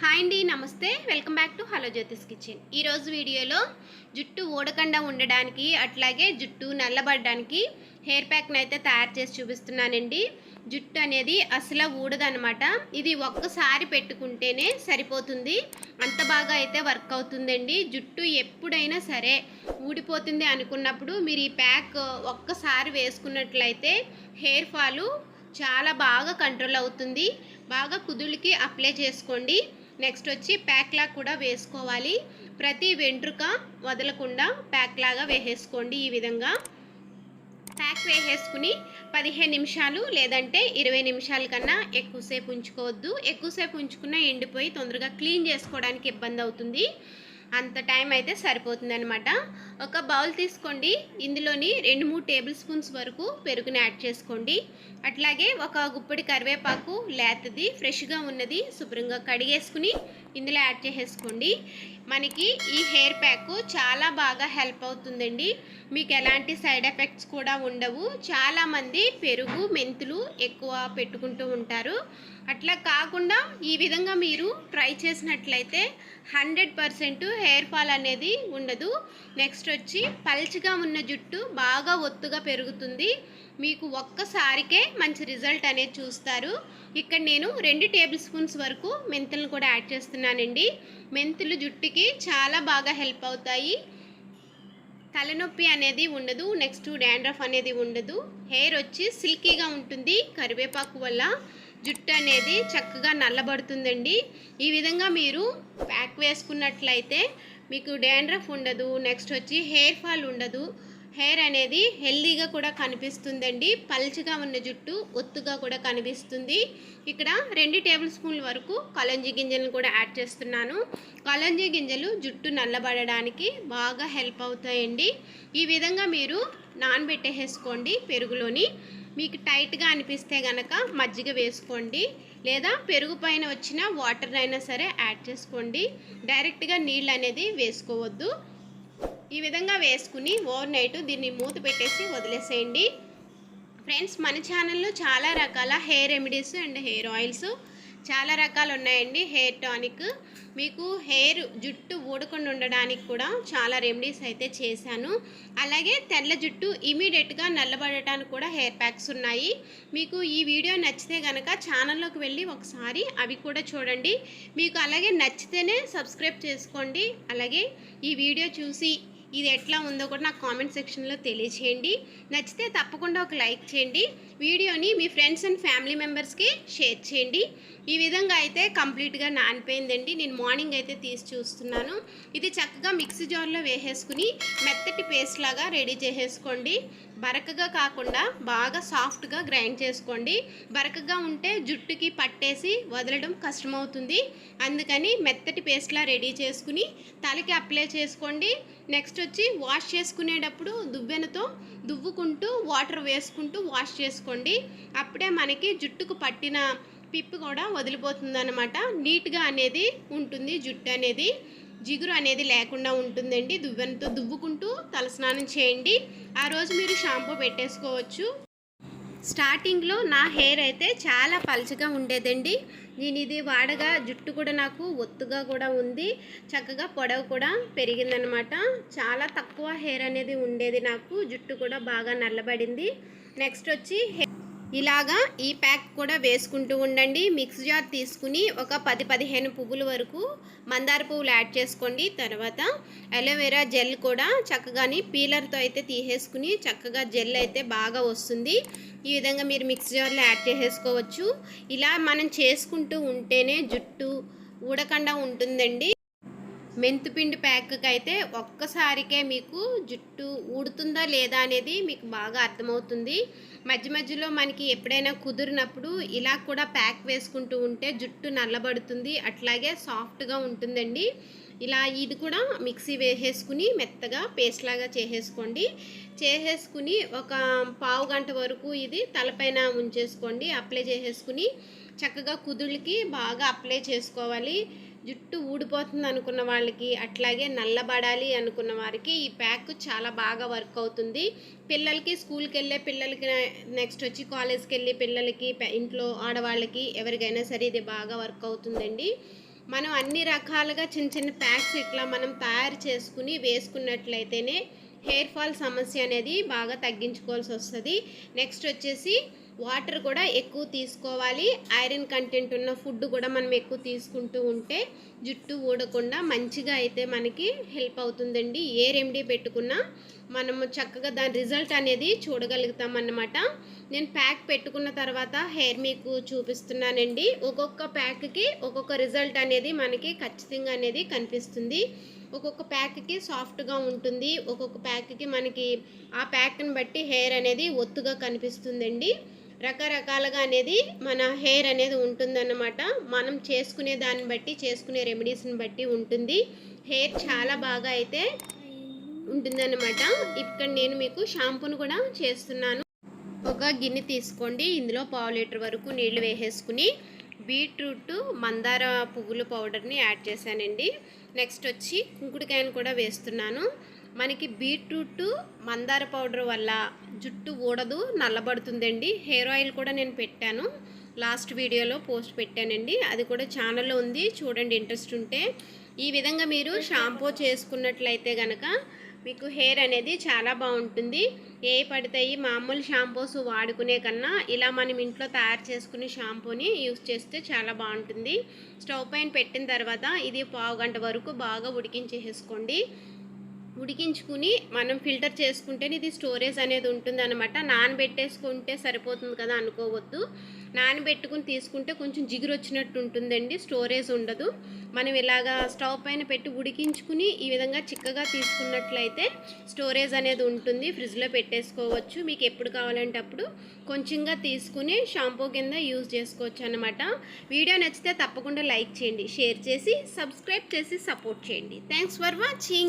Hi అండి నమస్తే. Welcome back to hello Jyotish kitchen. ఈరోజు వీడియోలో జుట్టు ఊడకుండా ఉండడానికి అట్లాగే జుట్టు నల్లబడడానికి హెయిర్ ప్యాక్ని అయితే తయారు చేసి చూపిస్తున్నానండి. జుట్టు అనేది అసలు ఊడదనమాట ఇది ఒక్కసారి పెట్టుకుంటేనే సరిపోతుంది. అంత బాగా అయితే వర్క్ అవుతుందండి. జుట్టు ఎప్పుడైనా సరే ఊడిపోతుంది అనుకున్నప్పుడు మీరు ఈ ప్యాక్ ఒక్కసారి వేసుకున్నట్లయితే హెయిర్ ఫాలు చాలా బాగా కంట్రోల్ అవుతుంది. బాగా కుదులకి అప్లై చేసుకోండి. నెక్స్ట్ వచ్చి ప్యాక్ లాగా కూడా వేసుకోవాలి. ప్రతి వెంట్రుక వదలకుండా ప్యాక్ లాగా వేసేసుకోండి ఈ విధంగా. ప్యాక్ వేసేసుకుని పదిహేను నిమిషాలు లేదంటే ఇరవై నిమిషాల కన్నా ఎక్కువసేపు ఉంచుకోవద్దు. ఎక్కువసేపు ఉంచుకున్నా ఎండిపోయి తొందరగా క్లీన్ చేసుకోవడానికి ఇబ్బంది అవుతుంది. అంత టైం అయితే సరిపోతుంది అనమాట ఒక బౌల్ తీసుకోండి. ఇందులోని రెండు మూడు టేబుల్ స్పూన్స్ వరకు పెరుగుని యాడ్ చేసుకోండి. అట్లాగే ఒక గుప్పడి కరివేపాకు లేతది ఫ్రెష్గా ఉన్నది శుభ్రంగా కడిగేసుకుని ఇందులో యాడ్ చేసేసుకోండి. మనకి ఈ హెయిర్ ప్యాక్ చాలా బాగా హెల్ప్ అవుతుందండి. మీకు ఎలాంటి సైడ్ ఎఫెక్ట్స్ కూడా ఉండవు. చాలామంది పెరుగు మెంతులు ఎక్కువ పెట్టుకుంటూ ఉంటారు. అట్లా కాకుండా ఈ విధంగా మీరు ట్రై చేసినట్లయితే హండ్రెడ్ పర్సెంట్ హెయిర్ ఫాల్ అనేది ఉండదు. నెక్స్ట్ వచ్చి పల్చగా ఉన్న జుట్టు బాగా ఒత్తుగా పెరుగుతుంది. మీకు ఒక్కసారికే మంచి రిజల్ట్ అనేది చూస్తారు. ఇక్కడ నేను రెండు టేబుల్ స్పూన్స్ వరకు మెంతులను కూడా యాడ్ చేస్తున్నానండి. మెంతులు జుట్టుకి చాలా బాగా హెల్ప్ అవుతాయి. తలనొప్పి అనేది ఉండదు నెక్స్ట్ డాండ్రఫ్ అనేది ఉండదు. హెయిర్ వచ్చి సిల్కీగా ఉంటుంది కరివేపాకు వల్ల జుట్టు అనేది చక్కగా నల్లబడుతుందండి. ఈ విధంగా మీరు ప్యాక్ వేసుకున్నట్లయితే మీకు డాండ్రఫ్ ఉండదు నెక్స్ట్ వచ్చి హెయిర్ ఫాల్ ఉండదు. హెయిర్ అనేది హెల్దీగా కూడా కనిపిస్తుందండి. పల్చగా ఉన్న జుట్టు ఒత్తుగా కూడా కనిపిస్తుంది. ఇక్కడ రెండు టేబుల్ స్పూన్ల వరకు కలంజీ గింజలను కూడా యాడ్ చేస్తున్నాను. కలంజీ గింజలు జుట్టు నల్లబడడానికి బాగా హెల్ప్ అవుతాయండి. ఈ విధంగా మీరు నానబెట్టేసుకోండి పెరుగులోని. మీకు టైట్గా అనిపిస్తే గనక మజ్జిగ వేసుకోండి. లేదా పెరుగు పైన వచ్చిన వాటర్ అయినా సరే యాడ్ చేసుకోండి. డైరెక్ట్గా నీళ్ళు అనేది వేసుకోవద్దు. ఈ విధంగా వేసుకుని ఓవర్ నైట్ దీన్ని మూత పెట్టేసి వదిలేసేయండి. ఫ్రెండ్స్ మన ఛానల్లో చాలా రకాల hair remedies and hair oils చాలా రకాలు ఉన్నాయండి. హెయిర్ టానిక్ మీకు హెయిర్ జుట్టు ఊడకుండా ఉండడానికి కూడా చాలా రెమెడీస్ అయితే చేశాను. అలాగే తెల్ల జుట్టు ఇమీడియట్గా నల్లబడటానికి కూడా హెయిర్ ప్యాక్స్ ఉన్నాయి. మీకు ఈ వీడియో నచ్చితే కనుక ఛానల్లోకి వెళ్ళి ఒకసారి అవి కూడా చూడండి. మీకు అలాగే నచ్చితేనే సబ్స్క్రైబ్ చేసుకోండి. అలాగే ఈ వీడియో చూసి ఇది ఎట్లా ఉందో కూడా నాకు కామెంట్ సెక్షన్లో తెలియచేయండి. నచ్చితే తప్పకుండా ఒక లైక్ చేయండి. వీడియోని మీ ఫ్రెండ్స్ అండ్ ఫ్యామిలీ మెంబర్స్కి షేర్ చేయండి. ఈ విధంగా అయితే కంప్లీట్గా నానిపోయిందండి. నేను మార్నింగ్ అయితే తీసి చూస్తున్నాను. ఇది చక్కగా మిక్సీ జార్లో వేసేసుకుని మెత్తటి పేస్ట్ లాగా రెడీ చేసేసుకోండి. బరకగా కాకుండా బాగా సాఫ్ట్గా గ్రైండ్ చేసుకోండి. బరకగా ఉంటే జుట్టుకి పట్టేసి వదలడం కష్టమవుతుంది. అందుకని మెత్తటి పేస్ట్లా రెడీ చేసుకుని తలకి అప్లై చేసుకోండి. నెక్స్ట్ వచ్చి వాష్ చేసుకునేటప్పుడు దువ్వెనతో దువ్వుకుంటూ వాటర్ వేసుకుంటూ వాష్ చేసుకోండి. అప్పుడే మనకి జుట్టుకు పట్టిన పిప్పి కూడా వదిలిపోతుందన్నమాట. నీట్గా అనేది ఉంటుంది జుట్టు అనేది. జిగురు అనేది లేకుండా ఉంటుందండి. దువ్వెనతో దువ్వుకుంటూ తలస్నానం చేయండి. ఆ రోజు మీరు షాంపూ పెట్టేసుకోవచ్చు. స్టార్టింగ్లో నా హెయిర్ అయితే చాలా పలుచగా ఉండేదండి. నేను ఇది వాడగా జుట్టు కూడా నాకు ఒత్తుగా కూడా ఉంది. చక్కగా పొడవు కూడా పెరిగిందనమాట. చాలా తక్కువ హెయిర్ అనేది ఉండేది నాకు. జుట్టు కూడా బాగా నల్లబడింది. నెక్స్ట్ వచ్చి ఇలాగా ఈ ప్యాక్ కూడా వేసుకుంటూ ఉండండి. మిక్స్ జార్ తీసుకుని ఒక పది పదిహేను పువ్వుల వరకు మందార పువ్వులు యాడ్ చేసుకోండి. తర్వాత అలోవెరా జెల్ కూడా చక్కగాని పీలర్తో అయితే తీసేసుకుని చక్కగా జెల్ అయితే బాగా వస్తుంది. ఈ విధంగా మీరు మిక్స్ జార్లో యాడ్ చేసేసుకోవచ్చు. ఇలా మనం చేసుకుంటూ ఉంటేనే జుట్టు ఊడకుండా ఉంటుందండి. మెంతుపిండి ప్యాక్కి అయితే ఒక్కసారికే మీకు జుట్టు ఊడుతుందా లేదా అనేది మీకు బాగా అర్థమవుతుంది. మధ్య మధ్యలో మనకి ఎప్పుడైనా కుదిరినప్పుడు ఇలా కూడా ప్యాక్ వేసుకుంటూ ఉంటే జుట్టు నల్లబడుతుంది అట్లాగే సాఫ్ట్గా ఉంటుందండి. ఇలా ఇది కూడా మిక్సీ వేసేసుకుని మెత్తగా పేస్ట్ లాగా చేసేసుకోండి. చేసేసుకుని ఒక పావు గంట వరకు ఇది తలపైన ఉంచేసుకోండి. అప్లై చేసేసుకుని చక్కగా కుదుళ్ళకి బాగా అప్లై చేసుకోవాలి. జుట్టు ఊడిపోతుంది అనుకున్న వాళ్ళకి అట్లాగే నల్లబడాలి అనుకున్న వారికి ఈ ప్యాక్ చాలా బాగా వర్క్ అవుతుంది. పిల్లలకి స్కూల్కి వెళ్ళే పిల్లలకి నెక్స్ట్ వచ్చి కాలేజ్కి వెళ్ళే పిల్లలకి ఇంట్లో ఆడవాళ్ళకి ఎవరికైనా సరే ఇది బాగా వర్క్ అవుతుందండి. మనం అన్ని రకాలుగా చిన్న చిన్న ప్యాక్స్ ఇట్లా మనం తయారు చేసుకుని వేసుకున్నట్లయితేనే హెయిర్ ఫాల్ సమస్య అనేది బాగా తగ్గించుకోవాల్సి వస్తుంది. నెక్స్ట్ వచ్చేసి వాటర్ కూడా ఎక్కువ తీసుకోవాలి. ఐరన్ కంటెంట్ ఉన్న ఫుడ్ కూడా మనం ఎక్కువ తీసుకుంటూ ఉంటే జుట్టు ఊడకుండా మంచిగా అయితే మనకి హెల్ప్ అవుతుందండి. ఏ రెమెడీ పెట్టుకున్నా మనము చక్కగా దాని రిజల్ట్ అనేది చూడగలుగుతాం అన్నమాట నేను ప్యాక్ పెట్టుకున్న తర్వాత హెయిర్ మీకు చూపిస్తున్నానండి. ఒక్కొక్క ప్యాక్కి ఒక్కొక్క రిజల్ట్ అనేది మనకి ఖచ్చితంగా అనేది కనిపిస్తుంది. ఒక్కొక్క ప్యాక్కి సాఫ్ట్గా ఉంటుంది. ఒక్కొక్క ప్యాక్కి మనకి ఆ ప్యాక్ని బట్టి హెయిర్ అనేది ఒత్తుగా కనిపిస్తుందండి. రకరకాలుగా అనేది మన హెయిర్ అనేది ఉంటుందన్నమాట. మనం చేసుకునే దాన్ని బట్టి చేసుకునే రెమెడీస్ని బట్టి ఉంటుంది. హెయిర్ చాలా బాగా అయితే ఉంటుందన్నమాట. ఇక్కడ నేను మీకు షాంపూను కూడా చేస్తున్నాను. ఒక గిన్నె తీసుకోండి. ఇందులో పావు లీటర్ వరకు నీళ్ళు వేసేసుకుని బీట్రూట్ మందార పువ్వుల పౌడర్ని యాడ్ చేశానండి. నెక్స్ట్ వచ్చి కుంకుడుకాయను కూడా వేస్తున్నాను. మనకి బీట్రూట్ మందార పౌడర్ వల్ల జుట్టు ఊడదు నల్లబడుతుందండి. హెయిర్ ఆయిల్ కూడా నేను పెట్టాను. లాస్ట్ వీడియోలో పోస్ట్ పెట్టానండి. అది కూడా ఛానల్లో ఉంది. చూడండి ఇంట్రెస్ట్ ఉంటే. ఈ విధంగా మీరు షాంపూ చేసుకున్నట్లయితే కనుక మీకు హెయిర్ అనేది చాలా బాగుంటుంది. ఏ పడతాయి మామూలు షాంపూస్ వాడుకునే కన్నా ఇలా మనం ఇంట్లో తయారు చేసుకునే షాంపూని యూస్ చేస్తే చాలా బాగుంటుంది. స్టవ్ పైన పెట్టిన తర్వాత ఇది పావు గంట వరకు బాగా ఉడికించేసుకోండి ఉడికించుకుని మనం ఫిల్టర్ చేసుకుంటేనే ఇది స్టోరేజ్ అనేది ఉంటుంది అనమాట నానబెట్టేసుకుంటే సరిపోతుంది కదా అనుకోవద్దు. నానబెట్టుకుని తీసుకుంటే కొంచెం జిగురు వచ్చినట్టు ఉంటుందండి స్టోరేజ్ ఉండదు. మనం ఇలాగా స్టవ్ పైన పెట్టి ఉడికించుకుని ఈ విధంగా చిక్కగా తీసుకున్నట్లయితే స్టోరేజ్ అనేది ఉంటుంది. ఫ్రిడ్జ్లో పెట్టేసుకోవచ్చు. మీకు ఎప్పుడు కావాలంటే అప్పుడు కొంచెంగా తీసుకుని షాంపూ కింద యూజ్ చేసుకోవచ్చు అనమాట వీడియో నచ్చితే తప్పకుండా లైక్ చేయండి షేర్ చేసి సబ్స్క్రైబ్ చేసి సపోర్ట్ చేయండి. Thanks for watching.